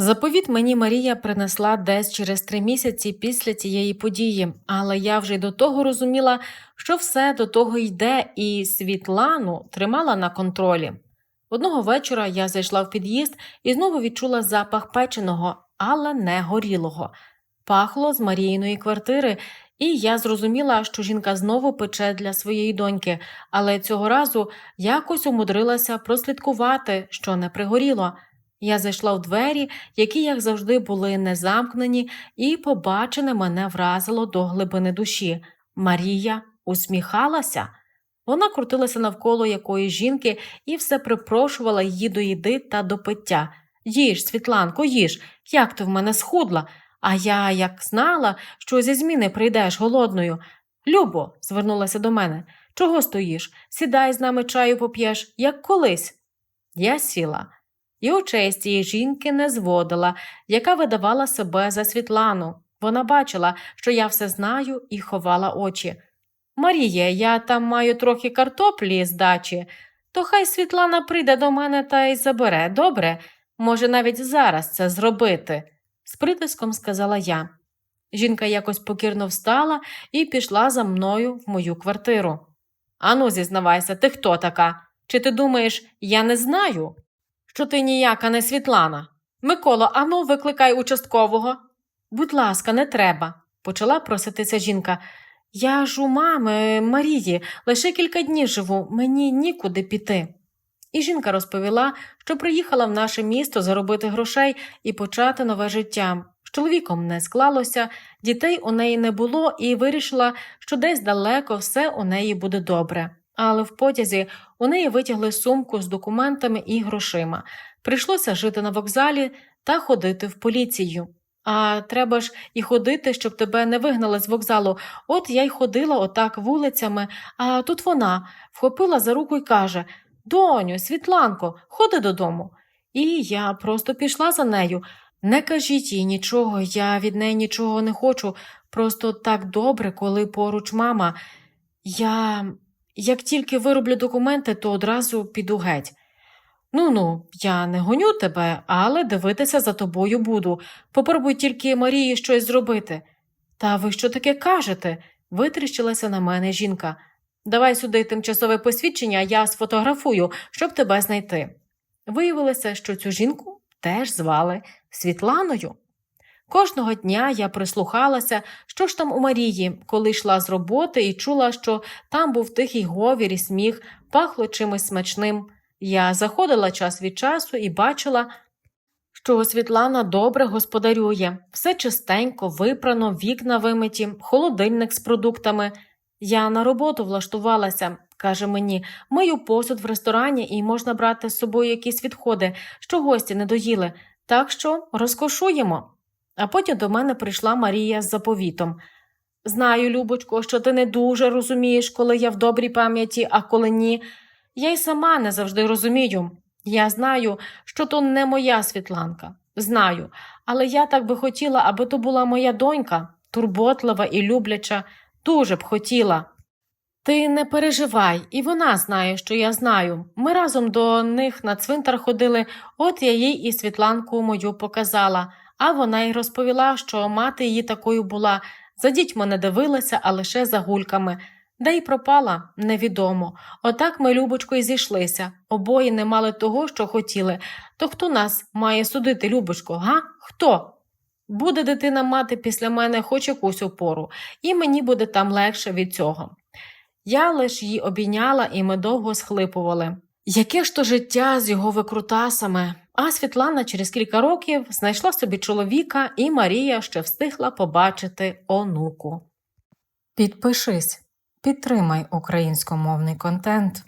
Заповіт мені Марія принесла десь через три місяці після цієї події, але я вже й до того розуміла, що все до того йде, і Світлану тримала на контролі. Одного вечора я зайшла в під'їзд і знову відчула запах печеного, але не горілого. Пахло з Маріїної квартири, і я зрозуміла, що жінка знову пече для своєї доньки, але цього разу якось умудрилася прослідкувати, що не пригоріло. Я зайшла в двері, які, як завжди, були незамкнені, і побачене мене вразило до глибини душі. Марія усміхалася. Вона крутилася навколо якоїсь жінки і все припрошувала її до їди та до пиття. Їж, Світланко, їж, як ти в мене схудла. А я як знала, що зі зміни прийдеш голодною. Любо, звернулася до мене, чого стоїш? Сідай з нами чаю поп'єш, як колись. Я сіла. І очей з цієї жінки не зводила, яка видавала себе за Світлану. Вона бачила, що я все знаю, і ховала очі. Маріє, я там маю трохи картоплі з дачі, то хай Світлана прийде до мене та й забере, добре? Може, навіть зараз це зробити, з притиском сказала я. Жінка якось покірно встала і пішла за мною в мою квартиру. Ану, зізнавайся, ти хто така? Чи ти думаєш, я не знаю? Що ти ніяка не Світлана. Микола, ану, викликай участкового. Будь ласка, не треба, почала проситися жінка. Я ж у мами Марії, лише кілька днів живу, мені нікуди піти. І жінка розповіла, що приїхала в наше місто заробити грошей і почати нове життя. З чоловіком не склалося, дітей у неї не було, і вирішила, що десь далеко все у неї буде добре. Але в потязі у неї витягли сумку з документами і грошима. Прийшлося жити на вокзалі та ходити в поліцію. А треба ж і ходити, щоб тебе не вигнали з вокзалу. От я й ходила отак вулицями, а тут вона вхопила за руку і каже Доню, Світланко, ходи додому. І я просто пішла за нею. Не кажіть їй нічого, я від неї нічого не хочу. Просто так добре, коли поруч мама. Я. Як тільки вироблю документи, то одразу піду геть. Ну ну, я не гоню тебе, але дивитися за тобою буду. Попробуй тільки Марії щось зробити. Та ви що таке кажете? витріщилася на мене жінка. Давай сюди тимчасове посвідчення, я сфотографую, щоб тебе знайти. Виявилося, що цю жінку теж звали Світланою. Кожного дня я прислухалася, що ж там у Марії, коли йшла з роботи і чула, що там був тихий говір і сміх, пахло чимось смачним. Я заходила час від часу і бачила, що Світлана добре господарює, все чистенько, випрано, вікна вимиті, холодильник з продуктами. Я на роботу влаштувалася, каже мені, мию посуд в ресторані і можна брати з собою якісь відходи, що гості не доїли, так що розкошуємо. А потім до мене прийшла Марія з заповітом. Знаю, Любочко, що ти не дуже розумієш, коли я в добрій пам'яті, а коли ні. Я й сама не завжди розумію. Я знаю, що то не моя Світланка. Знаю, але я так би хотіла, аби то була моя донька, турботлива і любляча, дуже б хотіла. Ти не переживай, і вона знає, що я знаю. Ми разом до них на цвинтар ходили, от я їй і Світланку мою показала. А вона й розповіла, що мати її такою була, за дітьми не дивилася, а лише за гульками. Де й пропала, невідомо. Отак ми, Любочко, і зійшлися. Обоє не мали того, що хотіли. То хто нас має судити, Любочко, га? Хто? Буде дитина мати після мене хоч якусь опору, і мені буде там легше від цього. Я лиш її обійняла, і ми довго схлипували. Яке ж то життя з його викрутасами? А Світлана через кілька років знайшла собі чоловіка, і Марія ще встигла побачити онуку. Підпишись, підтримай українськомовний контент.